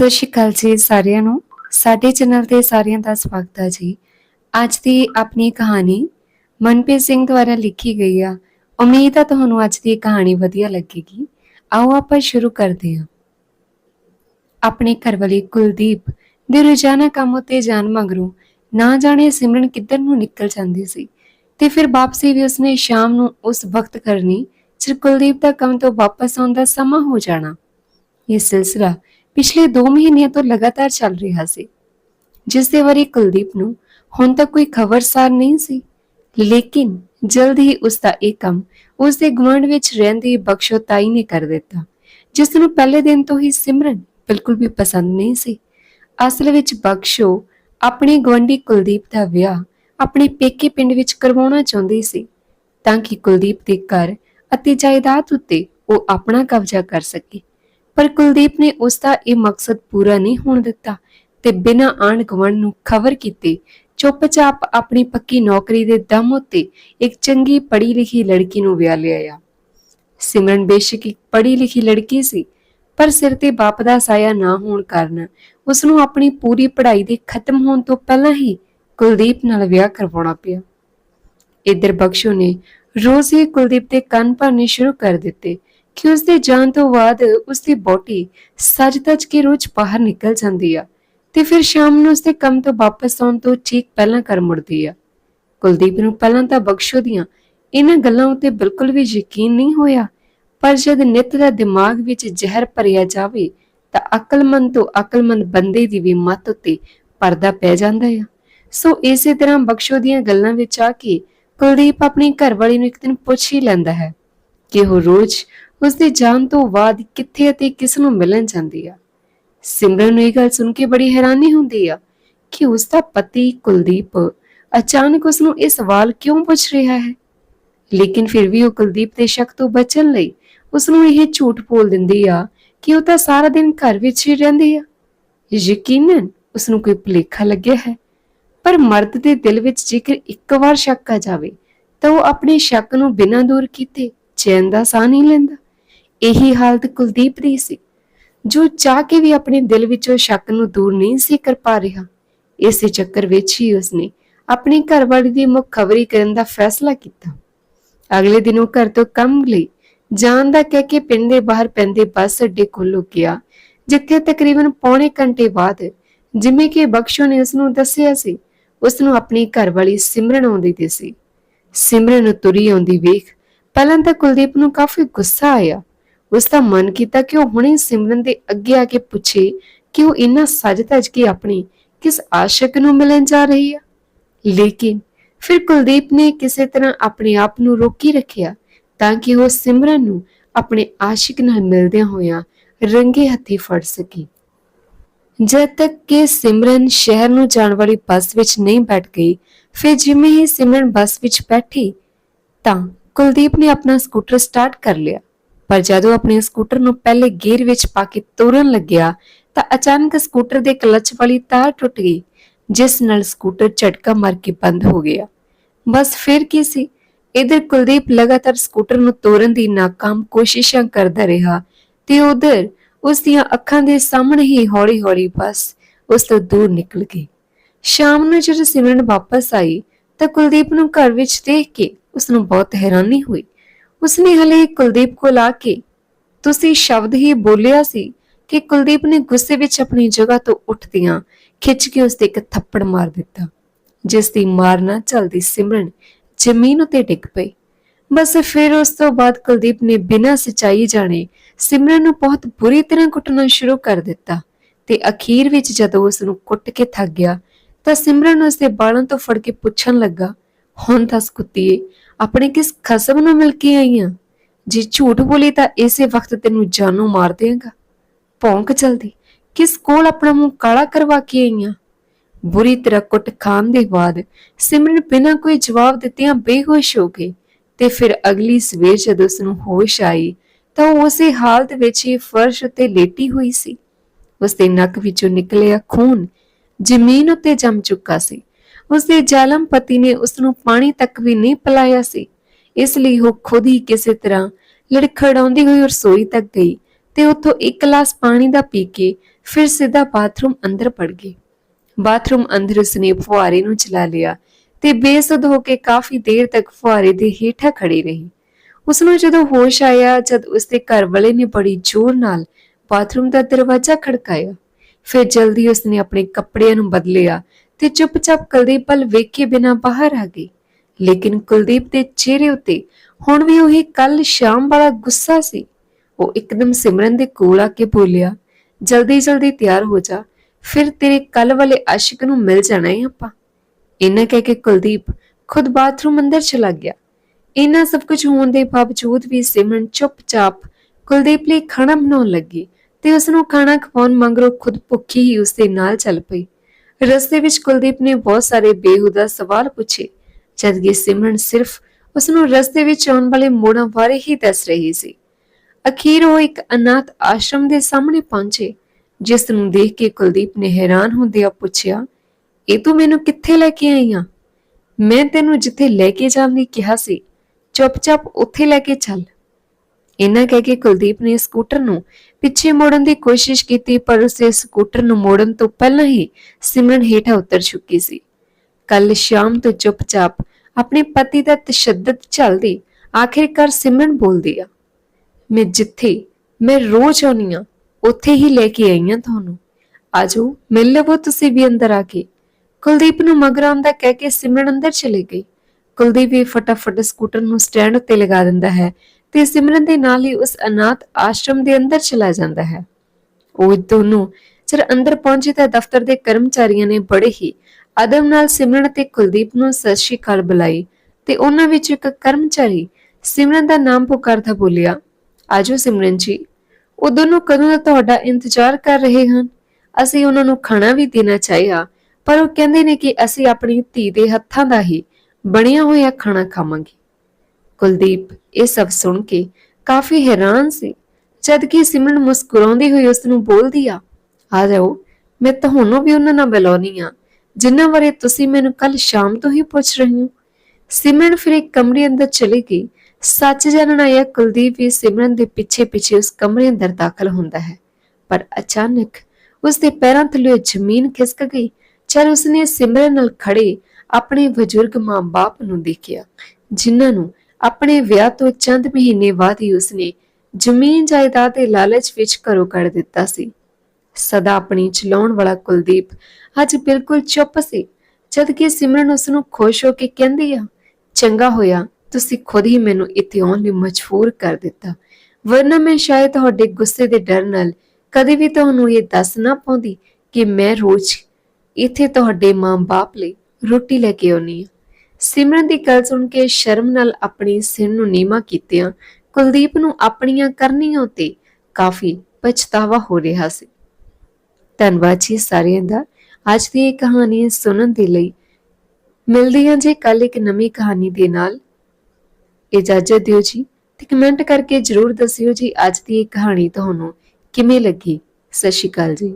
ਸਤਿ ਸ਼੍ਰੀ ਅਕਾਲ ਜੀ ਸਾਰਿਆਂ ਨੂੰ। ਸਾਡੇ ਚੈਨਲ ਤੇ ਸਾਰਿਆਂ ਦਾ ਸਵਾਗਤ ਹੈ ਜੀ। ਅੱਜ ਦੀ ਆਪਣੀ ਕਹਾਣੀ ਮਨਪ੍ਰੀਤ ਸਿੰਘ ਦੁਆਰਾ ਲਿਖੀ ਗਈ ਆ। ਉਮੀਦ ਹੈ ਤੁਹਾਨੂੰ ਅੱਜ ਦੀ ਕਹਾਣੀ ਵਧੀਆ ਲੱਗੇਗੀ। ਆਓ ਆਪਾਂ ਸ਼ੁਰੂ ਕਰਦੇ ਹਾਂ। ਆਪਣੇ ਘਰਵਾਲੀ ਕੁਲਦੀਪ ਦੇ ਰੋਜ਼ਾਨਾ ਕੰਮ ਉੱਤੇ ਜਾਣ ਮਗਰੋਂ ਨਾ ਜਾਣੇ ਸਿਮਰਨ ਕਿੱਧਰ ਨੂੰ ਨਿਕਲ ਜਾਂਦੀ ਸੀ ਤੇ ਫਿਰ ਵਾਪਸੀ ਵੀ ਉਸਨੇ ਸ਼ਾਮ ਨੂੰ ਉਸ ਵਕਤ ਕਰਨੀ ਜਦ ਕੁਲਦੀਪ ਦਾ ਕੰਮ ਤੋਂ ਵਾਪਸ ਆਉਣ ਦਾ ਸਮਾਂ ਹੋ ਜਾਣਾ। ਇਹ ਸਿਲਸਿਲਾ ਪਿਛਲੇ 2 ਮਹੀਨਿਆਂ ਤੋਂ ਲਗਾਤਾਰ ਚੱਲ ਰਿਹਾ ਸੀ। ਜਿਸ ਦੇ ਬਾਰੇ ਕੁਲਦੀਪ ਨੂੰ ਹੁਣ ਤੱਕ ਕੋਈ ਖਬਰਸਾਰ ਨਹੀਂ ਸੀ। ਲੇਕਿਨ ਜਲਦ ਹੀ ਉਸ ਦਾ ਇਹ ਕੰਮ ਉਸ ਦੇ ਗੁਆਂਢ ਵਿੱਚ ਰਹਿੰਦੀ ਬਖਸ਼ੋ ਤਾਈ ਨੇ ਕਰ ਦਿੱਤਾ, ਜਿਸ ਨੂੰ ਪਹਿਲੇ ਦਿਨ ਤੋਂ ਹੀ ਸਿਮਰਨ ਬਿਲਕੁਲ ਵੀ ਪਸੰਦ ਨਹੀਂ ਸੀ। ਅਸਲ ਵਿੱਚ ਬਖਸ਼ੋ ਆਪਣੇ ਗੁਆਂਢੀ ਕੁਲਦੀਪ ਦਾ ਵਿਆਹ ਆਪਣੇ ਪੇਕੇ ਪਿੰਡ ਵਿੱਚ ਕਰਵਾਉਣਾ ਚਾਹੁੰਦੀ ਸੀ, ਤਾਂ ਕਿ ਕੁਲਦੀਪ ਦੇ ਘਰ ਅਤੇ ਜਾਇਦਾਦ ਉੱਤੇ ਉਹ ਆਪਣਾ ਕਬਜ਼ਾ ਕਰ ਸਕੇ। ਪਰ ਕੁਲਦੀਪ ਨੇ ਉਸ ਦਾ ਇਹ ਮਕਸਦ ਪੂਰਾ ਨਹੀਂ ਹੋਣ ਦਿੱਤਾ ਤੇ ਬਿਨਾਂ ਆਣ ਗੁਆਂਢ ਨੂੰ ਖਬਰ ਕੀਤੇ, ਚੁੱਪਚਾਪ ਆਪਣੀ ਪੱਕੀ ਨੌਕਰੀ ਦੇ ਦਮ ਉੱਤੇ ਇੱਕ ਚੰਗੀ ਪੜ੍ਹੀ ਲਿਖੀ ਲੜਕੀ ਨੂੰ ਵਿਆਹ ਲਿਆਇਆ ਸਿਮਰਨ ਬੇਸ਼ੱਕ ਇੱਕ ਪੜ੍ਹੀ ਲਿਖੀ ਲੜਕੀ ਸੀ, ਪਰ ਸਿਰ ਤੇ ਬਾਪ ਦਾ ਸਾਇਆ ਨਾ ਹੋਣ ਕਾਰਨ ਉਸ ਨੂੰ ਆਪਣੀ ਪੂਰੀ ਪੜ੍ਹਾਈ ਦੇ ਖਤਮ ਹੋਣ ਤੋਂ ਪਹਿਲਾਂ ਹੀ ਕੁਲਦੀਪ ਨਾਲ ਵਿਆਹ ਕਰਵਾਉਣਾ ਪਿਆ। ਇਧਰ ਬਖਸ਼ੋ ਨੇ ਰੋਜ਼ ਹੀ ਕੁਲਦੀਪ ਦੇ ਕੰਨ ਭਰਨੇ ਸ਼ੁਰੂ ਕਰ ਦਿੱਤੇ ਕਿ ਉਸ ਦੇ ਜਾਣ ਤੋਂ ਬਾਅਦ ਉਸ ਦੀ ਬੋਟੀ ਸੱਜ ਤਜ ਕੇ ਰੋਜ਼ ਬਾਹਰ ਨਿਕਲ ਜਾਂਦੀ ਆ ਤੇ ਫਿਰ ਸ਼ਾਮ ਨੂੰ ਉਸ ਦੇ ਕੰਮ ਤੋਂ ਵਾਪਸ ਆਉਣ ਤੋਂ ਠੀਕ ਪਹਿਲਾਂ ਕਰ ਮੁੜਦੀ ਆ। ਕੁਲਦੀਪ ਨੂੰ ਪਹਿਲਾਂ ਤਾਂ ਬਖਸ਼ੋ ਦੀਆਂ ਇਹਨਾਂ ਗੱਲਾਂ ਉੱਤੇ ਬਿਲਕੁਲ ਵੀ ਯਕੀਨ ਨਹੀਂ ਹੋਇਆ, ਪਰ ਜਦ ਨਿੱਤ ਦਾ ਦਿਮਾਗ ਵਿੱਚ ਜ਼ਹਿਰ ਭਰਿਆ ਜਾਵੇ ਤਾਂ ਅਕਲਮੰਦ ਤੋਂ ਅਕਲਮੰਦ ਬੰਦੇ ਦੀ ਵੀ ਮੱਤ ਉੱਤੇ ਪਰਦਾ ਪੈ ਜਾਂਦਾ ਆ। ਸੋ ਇਸੇ ਤਰ੍ਹਾਂ ਬਖਸ਼ੋ ਦੀਆਂ ਗੱਲਾਂ ਵਿੱਚ ਆ ਕੇ ਕੁਲਦੀਪ ਆਪਣੀ ਘਰਵਾਲੀ ਨੂੰ ਇੱਕ ਦਿਨ ਪੁੱਛ ਹੀ ਲੈਂਦਾ ਹੈ ਕਿ ਉਹ ਰੋਜ਼ ਉਸ ਦੇ ਜਾਣ ਤੋਂ ਬਾਅਦ ਕਿੱਥੇ ਅਤੇ ਕਿਸ ਨੂੰ ਮਿਲਣ ਜਾਂਦੀ ਆ? ਸਿਮਰਨ ਨੂੰ ਇਹ ਗੱਲ ਸੁਣ ਕੇ ਬੜੀ ਹੈਰਾਨੀ ਹੁੰਦੀ ਆ ਕਿ ਉਸ ਦਾ ਪਤੀ ਕੁਲਦੀਪ ਅਚਾਨਕ ਉਸ ਨੂੰ ਇਹ ਸਵਾਲ ਕਿਉਂ ਪੁੱਛ ਰਿਹਾ ਹੈ? ਲੇਕਿਨ ਫਿਰ ਵੀ ਉਹ ਕੁਲਦੀਪ ਦੇ ਸ਼ੱਕ ਤੋਂ ਬਚਣ ਲਈ ਉਸ ਨੂੰ ਇਹ ਝੂਠ ਬੋਲ ਦਿੰਦੀ ਆ ਕਿ ਉਹ ਤਾਂ ਸਾਰਾ ਦਿਨ ਘਰ ਵਿੱਚ ਹੀ ਰਹਿੰਦੀ ਆ। ਯਕੀਨਨ ਉਸ ਨੂੰ ਕੋਈ ਭੁਲੇਖਾ ਲੱਗਿਆ ਹੈ? ਪਰ ਮਰਦ ਦੇ ਦਿਲ ਵਿੱਚ ਜੇਕਰ ਇੱਕ ਵਾਰ ਸ਼ੱਕ ਆ ਜਾਵੇ ਤਾਂ ਉਹ ਆਪਣੇ ਸ਼ੱਕ ਨੂੰ ਬਿਨਾਂ ਦੂਰ ਕੀਤੇ ਚੈਨ ਦਾ ਸਾਹ ਨਹੀਂ ਲੈਂਦਾ। ਇਹੀ ਹਾਲਤ ਕੁਲਦੀਪ ਦੀ ਸੀ। ਜੋ ਚਾਹ ਕੇ ਵੀ ਆਪਣੇ ਦਿਲ ਵਿੱਚੋਂ ਸ਼ੱਕ ਨੂੰ ਦੂਰ ਨਹੀਂ ਸੀ ਕਰ ਪਾ ਰਿਹਾ, ਇਸੇ ਚੱਕਰ ਵਿੱਚ ਹੀ ਉਸਨੇ ਆਪਣੀ ਘਰਵਾਲੀ ਦੀ ਮੁਖਬਰੀ ਕਰਨ ਦਾ ਫੈਸਲਾ ਕੀਤਾ। ਅਗਲੇ ਦਿਨ ਉਹ ਘਰ ਤੋਂ ਕੰਮ ਲਈ ਜਾਣ ਦਾ ਕਹਿ ਕੇ ਪਿੰਡ ਦੇ ਬਾਹਰ ਪੈਂਦੇ ਬੱਸ ਅੱਡੇ ਕੋਲ ਲੁਕਿਆ ਜਿੱਥੇ ਤਕਰੀਬਨ ਪੌਣੇ ਘੰਟੇ ਬਾਅਦ ਜਿਵੇਂ ਕਿ ਬਖਸ਼ੋ ਨੇ ਉਸ ਨੂੰ ਦੱਸਿਆ ਸੀ ਉਸ ਨੂੰ ਆਪਣੀ ਘਰਵਾਲੀ ਸਿਮਰਨ ਆਉਂਦੀ ਤੇ ਸੀ। ਸਿਮਰਨ ਨੂੰ ਤੁਰੀ ਆਉਂਦੀ ਵੇਖ ਪਹਿਲਾਂ ਤਾਂ ਕੁਲਦੀਪ ਨੂੰ ਕਾਫੀ ਗੁੱਸਾ ਆਇਆ। ਉਸ ਦਾ ਮਨ ਕੀਤਾ ਕਿ ਉਹ ਹੁਣੇ ਸਿਮਰਨ ਦੇ ਅੱਗੇ ਆ ਕੇ ਪੁੱਛੇ ਕਿ ਉਹ ਇੰਨਾ ਸੱਜ-ਧੱਜ ਕੇ ਆਪਣੇ ਕਿਸ ਆਸ਼ਿਕ ਨੂੰ ਮਿਲਣ ਜਾ ਰਹੀ ਆ? ਲੇਕਿਨ ਫਿਰ ਕੁਲਦੀਪ ਨੇ ਕਿਸੇ ਤਰ੍ਹਾਂ ਆਪਣੇ ਆਪ ਨੂੰ ਰੋਕੀ ਰੱਖਿਆ ਤਾਂ ਕਿ ਉਹ ਸਿਮਰਨ ਨੂੰ ਆਪਣੇ ਆਸ਼ਿਕ ਨਾਲ ਮਿਲਦਿਆਂ ਹੋਇਆਂ ਰੰਗੇ ਹੱਥੀ ਫੜ ਸਕੇ। ਜਦ ਤੱਕ ਕਿ ਸਿਮਰਨ ਸ਼ਹਿਰ ਨੂੰ ਜਾਣ ਵਾਲੀ ਬੱਸ ਵਿੱਚ ਨਹੀਂ ਬੈਠ ਗਈ, ਫਿਰ ਜਿਵੇਂ ਹੀ ਸਿਮਰਨ ਬੱਸ ਵਿੱਚ ਬੈਠੀ ਤਾਂ ਕੁਲਦੀਪ ਨੇ ਆਪਣਾ ਸਕੂਟਰ ਸਟਾਰਟ ਕਰ ਲਿਆ। ਪਰ ਜਦੋਂ ਆਪਣੇ ਸਕੂਟਰ ਨੂੰ ਪਹਿਲੇ ਗੇਅਰ ਵਿੱਚ ਪਾ ਕੇ ਤੋਰਨ ਲੱਗਿਆ, ਤਾਂ ਅਚਾਨਕ ਸਕੂਟਰ ਦੇ ਕਲਚ ਵਾਲੀ ਤਾਰ ਟੁੱਟ ਗਈ, ਜਿਸ ਨਾਲ ਸਕੂਟਰ ਝਟਕਾ ਮਾਰ ਕੇ ਬੰਦ ਹੋ ਗਿਆ। ਬਸ ਫਿਰ ਕੀ ਸੀ? ਇਧਰ ਕੁਲਦੀਪ ਲਗਾਤਾਰ ਸਕੂਟਰ ਨੂੰ ਤੋਰਨ ਦੀ ਨਾਕਾਮ ਕੋਸ਼ਿਸ਼ਾਂ ਕਰਦਾ ਰਿਹਾ ਤੇ ਉਧਰ ਉਸ ਦੀਆਂ ਅੱਖਾਂ ਦੇ ਸਾਹਮਣੇ ਹੀ ਹੌਲੀ-ਹੌਲੀ ਬਸ ਉਸ ਤੋਂ ਦੂਰ ਨਿਕਲ ਗਈ। ਸ਼ਾਮ ਨੂੰ ਜਦੋਂ ਸਿਮਰਨ ਵਾਪਸ ਆਈ, ਤਾਂ ਕੁਲਦੀਪ ਨੂੰ ਘਰ ਵਿੱਚ ਦੇਖ ਕੇ ਉਸ ਨੂੰ ਬਹੁਤ ਹੈਰਾਨੀ ਹੋਈ। ਉਸਨੇ ਹਲੇ ਕੁਲਦੀਪ ਕੋਲ ਆ ਕੇ ਤੁਸੀਂ ਸ਼ਬਦ ਹੀ ਬੋਲਿਆ ਸੀ ਕਿ ਕੁਲਦੀਪ ਨੇ ਗੁੱਸੇ ਵਿੱਚ ਆਪਣੀ ਜਗ੍ਹਾ ਤੋਂ ਉੱਠਦਿਆਂ ਖਿੱਚ ਕੇ ਉਸ ਤੇ ਇੱਕ ਥੱਪੜ ਮਾਰ ਦਿੱਤਾ, ਜਿਸ ਦੀ ਮਾਰ ਨਾ ਚਲਦੀ ਸਿਮਰਨ ਜ਼ਮੀਨ ਉਤੇ ਡਿੱਗ ਪਈ। ਬਸ ਫਿਰ ਉਸ ਤੋਂ ਬਾਅਦ ਕੁਲਦੀਪ ਨੇ ਬਿਨਾਂ ਸਚਾਈ ਜਾਣੇ ਸਿਮਰਨ ਨੂੰ ਬਹੁਤ ਬੁਰੀ ਤਰ੍ਹਾਂ ਕੁੱਟਣਾ ਸ਼ੁਰੂ ਕਰ ਦਿੱਤਾ ਤੇ ਅਖੀਰ ਵਿੱਚ ਜਦੋਂ ਉਸ ਨੂੰ ਕੁੱਟ ਕੇ ਥੱਕ ਗਿਆ ਤਾਂ ਸਿਮਰਨ ਉਸ ਦੇ ਬਾਲਾਂ ਤੋਂ ਫੜ ਕੇ ਪੁੱਛਣ ਲੱਗਾ, ਹੁਣ ਦੱਸ ਕੁੱਤੀਏ ਆਪਣੇ ਕਿਸ ਖਸਮ ਨੂੰ ਮਿਲ ਕੇ ਆਈਆਂ ਜੇ ਝੂਠ ਬੋਲੀ ਤਾਂ ਇਸੇ ਵਕਤ ਤੈਨੂੰ ਜਾਨੋਂ ਮਾਰ ਦੇਵਾਂਗਾ। ਭੌਂਕ ਚਲਦੀ, ਕਿਸ ਕੋਲ ਆਪਣਾ ਮੂੰਹ ਕਾਲਾ ਕਰਵਾ ਕੇ ਆਈਆਂ ਬੁਰੀ ਤਰ੍ਹਾਂ ਕੁੱਟ ਖਾਣ ਦੇ ਬਾਅਦ ਸਿਮਰਨ ਬਿਨਾਂ ਕੋਈ ਜਵਾਬ ਦਿੱਤਿਆਂ ਬੇਹੋਸ਼ ਹੋ ਗਈ ਤੇ ਫਿਰ ਅਗਲੀ ਸਵੇਰ ਜਦੋਂ ਉਸ ਨੂੰ ਹੋਸ਼ ਆਈ, ਤਾਂ ਉਹ ਉਸੇ ਹਾਲਤ ਵਿੱਚ ਹੀ ਫਰਸ਼ ਉੱਤੇ ਲੇਟੀ ਹੋਈ ਸੀ। ਉਸ ਦੇ ਨੱਕ ਵਿੱਚੋਂ ਨਿਕਲਿਆ ਖੂਨ ਜ਼ਮੀਨ ਉੱਤੇ ਜੰਮ ਚੁੱਕਾ ਸੀ। ਉਸ ਦੇ ਜ਼ਾਲਮ ਪਤੀ ਨੇ ਉਸ ਨੂੰ ਪਾਣੀ ਤੱਕ ਵੀ ਨਹੀਂ ਪਿਲਾਇਆ ਸੀ। ਇਸ ਲਈ ਉਹ ਖੁਦ ਹੀ ਕਿਸੇ ਤਰ੍ਹਾਂ ਲੜਖੜਾਉਂਦੀ ਹੋਈ ਰਸੋਈ ਤੱਕ ਗਈ ਤੇ ਉੱਥੋਂ ਇੱਕ ਗਲਾਸ ਪਾਣੀ ਦਾ ਪੀ ਕੇ ਫਿਰ ਸਿੱਧਾ ਬਾਥਰੂਮ ਅੰਦਰ ਪੜ ਗਈ। ਬਾਥਰੂਮ ਅੰਦਰ ਉਸਨੇ ਫੁਹਾਰੇ ਨੂੰ ਚਲਾ ਲਿਆ ਤੇ ਬੇਸੁੱਧ ਹੋ ਕੇ ਕਾਫੀ ਦੇਰ ਤੱਕ ਫੁਹਾਰੇ ਦੇ ਹੇਠਾਂ ਖੜੀ ਰਹੀ। ਉਸ ਨੂੰ ਜਦੋਂ ਹੋਸ਼ ਆਇਆ, ਜਦ ਉਸਦੇ ਘਰ ਵਾਲੇ ਨੇ ਬੜੀ ਜ਼ੋਰ ਨਾਲ ਬਾਥਰੂਮ ਦਾ ਦਰਵਾਜ਼ਾ ਖੜਕਾਇਆ, ਫਿਰ ਜਲਦੀ ਉਸਨੇ ਆਪਣੇ ਕੱਪੜਿਆਂ ਨੂੰ ਬਦਲਿਆ ਤੇ ਚੁੱਪਚਾਪ ਕੁਲਦੀਪ ਵੱਲ ਵੇਖ ਕੇ ਬਿਨਾਂ ਬਾਹਰ ਆ ਗਈ। ਲੇਕਿਨ ਕੁਲਦੀਪ ਦੇ ਚਿਹਰੇ ਉੱਤੇ ਹੁਣ ਵੀ ਉਹੀ ਕੱਲ ਸ਼ਾਮ ਵਾਲਾ ਗੁੱਸਾ ਸੀ। ਉਹ ਇੱਕਦਮ ਸਿਮਰਨ ਦੇ ਕੋਲ ਆ ਕੇ ਬੋਲਿਆ, ਜਲਦੀ ਜਲਦੀ ਤਿਆਰ ਹੋ ਜਾ, ਫਿਰ ਤੇਰੇ ਕੱਲ ਵਾਲੇ ਆਸ਼ਿਕ ਨੂੰ ਮਿਲ ਜਾਣਾ ਹੈ ਆਪਾਂ। ਇਹਨਾਂ ਕਹਿ ਕੇ ਕੁਲਦੀਪ ਖੁਦ ਬਾਥਰੂਮ ਅੰਦਰ ਚਲਾ ਗਿਆ। ਇਹਨਾਂ ਸਭ ਕੁਝ ਹੋਣ ਦੇ ਬਾਵਜੂਦ ਵੀ ਸਿਮਰਨ ਚੁੱਪਚਾਪ ਕੁਲਦੀਪ ਲਈ ਖਾਣਾ ਬਣਾਉਣ ਲੱਗੀ ਤੇ ਉਸ ਨੂੰ ਖਾਣਾ ਖਵਾਉਣ ਮੰਗਰੋ ਖੁਦ ਭੁੱਖੀ ਹੀ ਉਸ ਦੇ ਨਾਲ ਚੱਲ ਪਈ। ਰਸਤੇ ਵਿੱਚ ਕੁਲਦੀਪ ਨੇ ਬਹੁਤ ਸਾਰੇ ਬੇਹੁਦਾ ਸਵਾਲ ਪੁੱਛੇ। ਜਦਕਿ ਸਿਮਰਨ ਸਿਰਫ ਉਸ ਨੂੰ ਰਸਤੇ ਵਿੱਚ ਆਉਣ ਵਾਲੇ ਮੋੜਾਂ ਬਾਰੇ ਹੀ ਦੱਸ ਰਹੀ ਸੀ। ਅਖੀਰ ਉਹ ਇੱਕ ਅਨਾਥ ਆਸ਼ਰਮ ਦੇ ਸਾਹਮਣੇ ਪਹੁੰਚੇ, ਜਿਸ ਨੂੰ ਦੇਖ ਕੇ ਕੁਲਦੀਪ ਨੇ ਹੈਰਾਨ ਹੁੰਦਿਆਂ ਪੁੱਛਿਆ, ਇਹ ਤੂੰ ਮੈਨੂੰ ਕਿੱਥੇ ਲੈ ਕੇ ਆਈ ਆ? ਮੈਂ ਤੈਨੂੰ ਜਿੱਥੇ ਲੈ ਕੇ ਜਾਣ ਲਈ ਕਿਹਾ ਸੀ, ਚੁੱਪਚਾਪ ਉੱਥੇ ਲੈ ਕੇ ਚੱਲ। ਇਹਨਾਂ ਕਹਿ ਕੇ ਕੁਲਦੀਪ ਨੇ ਸਕੂਟਰ ਨੂੰ ਪਿੱਛੇ ਮੋੜਨ ਦੀ ਕੋਸ਼ਿਸ਼ ਕੀਤੀ, ਪਰ ਉਸੇ ਸਕੂਟਰ ਨੂੰ ਮੋੜਨ ਤੋਂ ਪਹਿਲਾਂ ਹੀ ਸਿਮਰਨ ਹੇਠਾਂ ਉਤਰ ਚੁੱਕੀ ਸੀ। ਕੱਲ ਸ਼ਾਮ ਤੋਂ ਚੁੱਪਚਾਪ ਆਪਣੇ ਪਤੀ ਦਾ ਤਸ਼ੱਦਦ ਚੱਲਦੀ ਆਖਿਰਕਾਰ ਸਿਮਰਨ ਬੋਲਦੀ ਆ, ਮੈਂ ਜਿੱਥੇ ਮੈਂ ਰੋਜ਼ ਆਉਣੀ ਆ ਉੱਥੇ ਹੀ ਲੈ ਕੇ ਆਈ ਆ ਤੁਹਾਨੂੰ। ਆਜੋ, ਮਿਲ ਲਵੋ ਤੁਸੀਂ ਵੀ ਅੰਦਰ ਆ ਕੇ। ਕੁਲਦੀਪ ਨੂੰ ਮਗਰਾਮ ਦਾ ਕਹਿ ਕੇ ਸਿਮਰਨ ਅੰਦਰ ਚਲੀ ਗਈ। ਕੁਲਦੀਪ ਵੀ ਫਟਾਫਟ ਸਕੂਟਰ ਨੂੰ ਸਟੈਂਡ ਉੱਤੇ ਲਗਾ ਦਿੰਦਾ ਹੈ। ਤੇ ਸਿਮਰਨ ਦੇ ਨਾਲ ਹੀ ਉਸ ਅਨਾਥ ਆਸ਼ਰਮ ਦੇ ਅੰਦਰ ਚਲਾ ਜਾਂਦਾ ਹੈ। ਉਹ ਦੋਨੋਂ ਜਦ ਅੰਦਰ ਪਹੁੰਚੇ ਤਾਂ ਦਫ਼ਤਰ ਦੇ ਕਰਮਚਾਰੀਆਂ ਨੇ ਬੜੇ ਹੀ ਅਦਬ ਨਾਲ ਸਿਮਰਨ ਤੇ ਕੁਲਦੀਪ ਨੂੰ ਸਤਿ ਸ਼੍ਰੀ ਅਕਾਲ ਬੁਲਾਈ ਤੇ ਉਹਨਾਂ ਵਿੱਚ ਇੱਕ ਕਰਮਚਾਰੀ ਸਿਮਰਨ ਦਾ ਨਾਮ ਪੁਕਾਰਦਾ ਬੋਲਿਆ, ਆਜੋ ਸਿਮਰਨ ਜੀ, ਉਹ ਦੋਨੋਂ ਕਦੋਂ ਦਾ ਤੁਹਾਡਾ ਇੰਤਜ਼ਾਰ ਕਰ ਰਹੇ ਹਨ? ਅਸੀਂ ਉਹਨਾਂ ਨੂੰ ਖਾਣਾ ਵੀ ਦੇਣਾ ਚਾਹਿਆ, ਪਰ ਉਹ ਕਹਿੰਦੇ ਨੇ ਕਿ ਅਸੀਂ ਆਪਣੀ ਧੀ ਦੇ ਹੱਥਾਂ ਦਾ ਹੀ ਬਣਿਆ ਹੋਇਆ ਖਾਣਾ ਖਾਵਾਂਗੇ। ਕੁਲਦੀਪ ਇਹ ਸਭ ਸੁਣ ਕੇ ਕਾਫੀ ਹੈਰਾਨ ਸੀ। ਜਦ ਕਿ ਸਿਮਰਨ ਮੁਸਕਰਾਉਂਦੀ ਹੋਈ ਉਸ ਨੂੰ ਬੋਲਦੀ ਆ ਆ ਜਾਓ, ਮੈਂ ਤੁਹਾਨੂੰ ਵੀ ਉਹਨਾਂ ਨਾਲ ਬੁਲਾਉਣੀ ਆ, ਜਿਨ੍ਹਾਂ ਬਾਰੇ ਤੁਸੀਂ ਮੈਨੂੰ ਕੱਲ ਸ਼ਾਮ ਤੋਂ ਹੀ ਪੁੱਛ ਰਹੀ ਹੋ। ਸਿਮਰਨ ਫਿਰ ਇੱਕ ਕਮਰੇ ਅੰਦਰ ਚਲੀ ਗਈ। ਸੱਚ ਜਾਣਨ ਆਇਆ ਕੁਲਦੀਪ ਵੀ ਸਿਮਰਨ ਦੇ ਪਿੱਛੇ ਪਿੱਛੇ ਉਸ ਕਮਰੇ ਅੰਦਰ ਦਾਖਲ ਹੁੰਦਾ ਹੈ। ਪਰ ਅਚਾਨਕ ਉਸ ਦੇ ਪੈਰਾਂ ਥੱਲੇ ਜ਼ਮੀਨ ਖਿਸਕ ਗਈ ਚਲ ਉਸਨੇ ਸਿਮਰਨ ਨਾਲ ਖੜੇ ਆਪਣੇ ਬਜ਼ੁਰਗ ਮਾਂ-ਬਾਪ ਨੂੰ ਦੇਖਿਆ, ਜਿਨ੍ਹਾਂ ਨੂੰ ਆਪਣੇ ਵਿਆਹ ਤੋਂ ਚੰਦ ਮਹੀਨੇ ਬਾਅਦ ਹੀ ਉਸਨੇ ਜ਼ਮੀਨ ਜਾਇਦਾਦ ਦੇ ਲਾਲਚ ਵਿੱਚ ਘਰੋਂ ਕੱਢ ਦਿੱਤਾ ਸੀ। ਸਦਾ ਆਪਣੀ ਚਲਾਉਣ ਵਾਲਾ ਕੁਲਦੀਪ ਅੱਜ ਬਿਲਕੁਲ ਚੁੱਪ ਸੀ। ਜਦ ਕਿ ਸਿਮਰਨ ਉਸ ਨੂੰ ਖੁਸ਼ ਹੋ ਕੇ ਕਹਿੰਦੀ ਆ, ਚੰਗਾ ਹੋਇਆ, ਤੁਸੀਂ ਖੁਦ ਹੀ ਮੈਨੂੰ ਇੱਥੇ ਆਉਣ ਲਈ ਮਜਬੂਰ ਕਰ ਦਿੱਤਾ। ਵਰਨਾ ਮੈਂ ਸ਼ਾਇਦ ਤੁਹਾਡੇ ਗੁੱਸੇ ਦੇ ਡਰ ਨਾਲ ਕਦੇ ਵੀ ਤੁਹਾਨੂੰ ਇਹ ਦੱਸ ਨਾ ਪਾਉਂਦੀ ਕਿ ਮੈਂ ਰੋਜ਼ ਇੱਥੇ ਤੁਹਾਡੇ ਮਾਂ-ਬਾਪ ਲਈ ਰੋਟੀ ਲੈ ਕੇ ਆਉਣੀ ਆ ਸਿਮਰਨ ਦੀ ਗੱਲ ਸੁਣ ਕੇ ਸ਼ਰਮ ਨਾਲ ਆਪਣੇ ਸਿਰ ਨੂੰ ਨੀਵਾ ਕੀਤਿਆਂ ਕੁਲਦੀਪ ਨੂੰ ਆਪਣੀਆਂ ਕਰਨੀਆਂ ਉਤੇ ਕਾਫੀ ਪਛਤਾਵਾ ਹੋ ਰਿਹਾ ਸੀ। ਧੰਨਵਾਦ ਜੀ ਸਾਰਿਆਂ ਦਾ। ਅੱਜ ਦੀ ਇਹ ਕਹਾਣੀ ਸੁਣਨ ਦੇ ਲਈ ਮਿਲਦੇ ਹਾਂ ਜੇ ਕੱਲ ਇੱਕ ਨਵੀਂ ਕਹਾਣੀ ਦੇ ਨਾਲ। ਇਜਾਜ਼ਤ ਦਿਓ ਜੀ ਤੇ ਕਮੈਂਟ ਕਰਕੇ ਜਰੂਰ ਦੱਸਿਓ ਜੀ ਅੱਜ ਦੀ ਇਹ ਕਹਾਣੀ ਤੁਹਾਨੂੰ ਕਿਵੇਂ ਲੱਗੀ। ਸਤਿ ਸ਼੍ਰੀ ਅਕਾਲ ਜੀ।